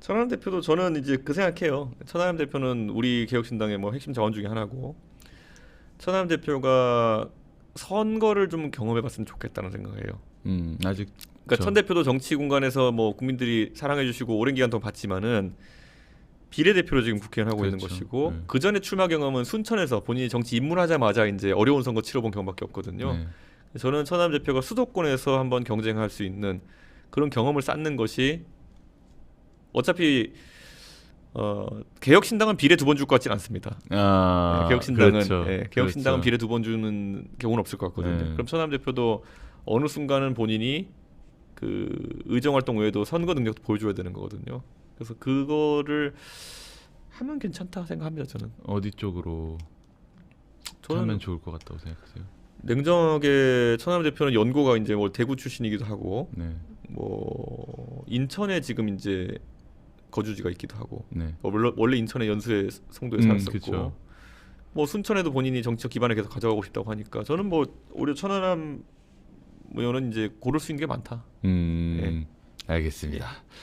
천하람 대표도 저는 이제 그 생각해요. 천하람 대표는 우리 개혁신당의 뭐 핵심 자원 중에 하나고 천하람 대표가 선거를 좀 경험해봤으면 좋겠다는 생각이에요. 음, 아직 그러니까 저- 천 대표도 정치 공간에서 뭐 국민들이 사랑해주시고 오랜 기간 동안 봤지만은 비례대표로 지금 국회의원 하고 있는 그렇죠. 것이고 네. 그 전에 출마 경험은 순천에서 본인이 정치 입문하자마자 이제 어려운 선거 치러본 경험밖에 없거든요. 네. 저는 천하람 대표가 수도권에서 한번 경쟁할 수 있는 그런 경험을 쌓는 것이 어차피 어, 개혁신당은 비례 두 번 줄 것 같지는 않습니다. 아, 네, 개혁신당은 그렇죠. 예, 개혁신당은 그렇죠. 비례 두 번 주는 경우는 없을 것 같거든요. 네. 그럼 천하람 대표도 어느 순간은 본인이 그 의정 활동 외에도 선거 능력도 보여줘야 되는 거거든요. 그래서 그거를 하면 괜찮다 생각합니다. 저는 어디 쪽으로 저는 하면 좋을 것 같다고 생각하세요? 냉정하게 천하람 대표는 연고가 이제 뭐 대구 출신이기도 하고 네, 뭐 인천에 지금 이제 거주지가 있기도 하고 네, 어, 물론 원래 인천의 연수에 송도에 음, 살았었고 그쵸. 뭐 순천에도 본인이 정치적 기반을 계속 가져가고 싶다고 하니까 저는 뭐 오히려 천하람 의원은 이제 고를 수 있는 게 많다. 음, 네. 알겠습니다.